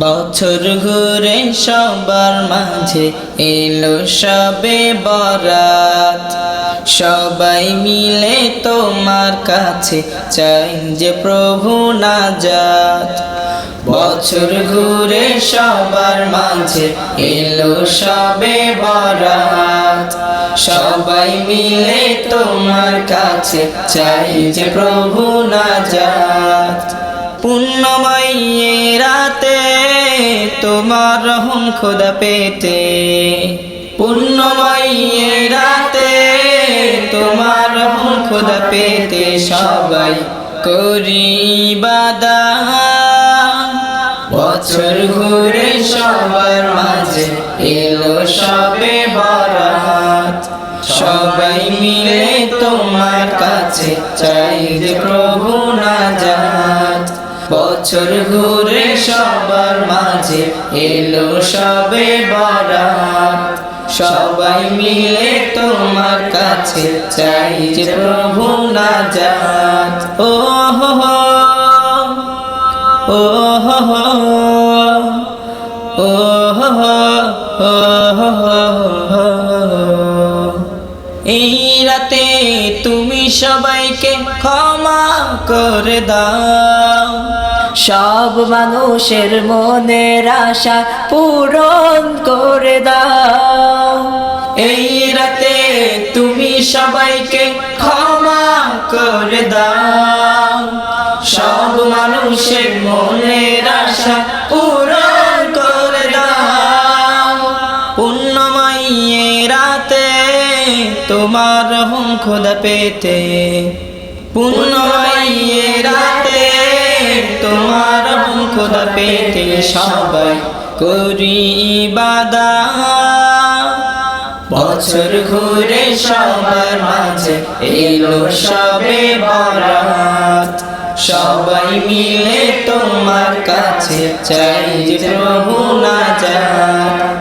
বছর ঘুরে সবার মাঝে এলো সবে বরাত। সবাই মিলে তোমার কাছে চাই যে প্রভু নাজাত। বছর ঘুরে সবার মাঝে এলো সবে বরাত। সবাই মিলে তোমার কাছে চাই যে প্রভু নাজাত। পুণ্যময় রাতে তোমার রহম খোদা পেতে। পুণ্যময় রাতে তোমার রহম খোদা পেতে। সবাই করি বাদা বছর ঘুরে সবার মাঝে এলো সবে বরাত। সবাই মিলে তোমার কাছে চাই যে প্রভু নাজাত বছর ঘুরে সবার মাঝে এলো সবে বরাত। সবাই মিলে তোমার কাছে চাই যে প্রভু হো হো ও হো হো ও হো হো। এই রাতে তুমি সবাইকে ক্ষমা করে দাও। সব মানুষের মনের আশা পূরণ করে দাও। এই রাতে তুমি সবাইকে ক্ষমা করে দাও। সব মানুষের মনের আশা তোমার রহম খোদা পেতে। পুণ্যময় রাতে, তোমার রহম খোদা পেতে সবাই করি বাদা বছর ঘুরে সবার মাঝে এলো সবে বরাত। সবাই মিলে তোমার কাছে চাই যে প্রভু নাজাত।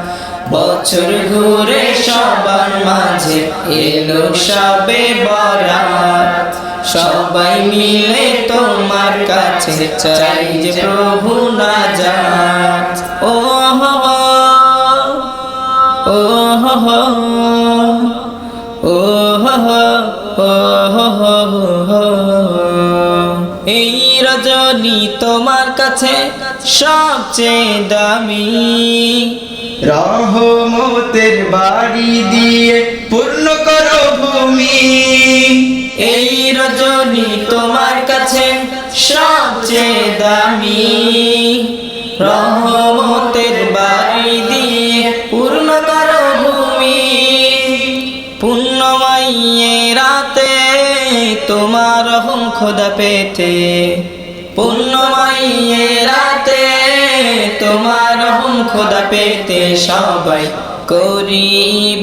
বছর ঘুরে সবার মাঝে এলো সবে বরাত। সবাই মিলে তোমার কাছে চাই যে প্রভু হো হো, ও হো ও ও। এই রজনী তোমার কাছে সবচেয়ে দামি। রহমতের বাড়ি দিয়ে পূর্ণ করো ভূমি। এই রজনী তোমার কাছে সবচেয়ে দামি। রহমতের বাড়ি দিয়ে পূর্ণ করো ভূমি। পুণ্যময় রাতে তোমার রহম খোদা পেতে পুণ্যময় রাতে তোমার হুম খোদা পেতে সবাই করি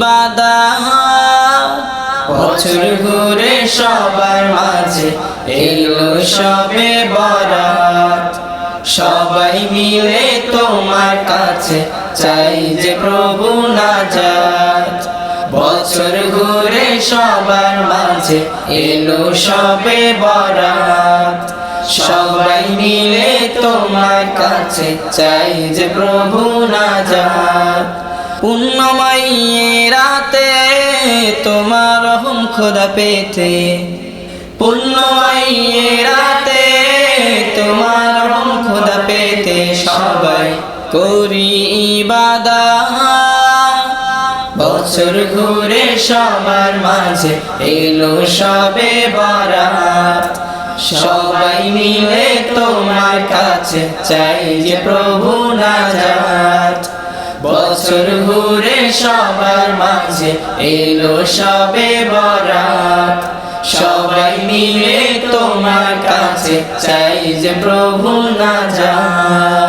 বাদা বছর ঘুরে সবার মাঝে এলো সবে বরাত। সবাই মিলে তোমার কাছে চাই যে প্রভু নাজাত। বছর ঘুরে সবার মাঝে এলো সবে বরাত। সবাই মিলে তোমার কাছে চাই যে প্রভু নাজাত পুণ্যময় রাতে তোমার রহম খোদা পেতে। পুণ্যময় রাতে তোমার রহম খোদা পেতে সবাই করি ইবাদা। বছর ঘুরে সবার মাঝে এলো সবে বরাত। সবাই মিলে তোমার কাছে চাই যে প্রভু নাজাত। বছর ঘুরে সবার মাঝে এলো সবে বরাত। সবাই মিলে তোমার কাছে চাই যে প্রভু নাজাত।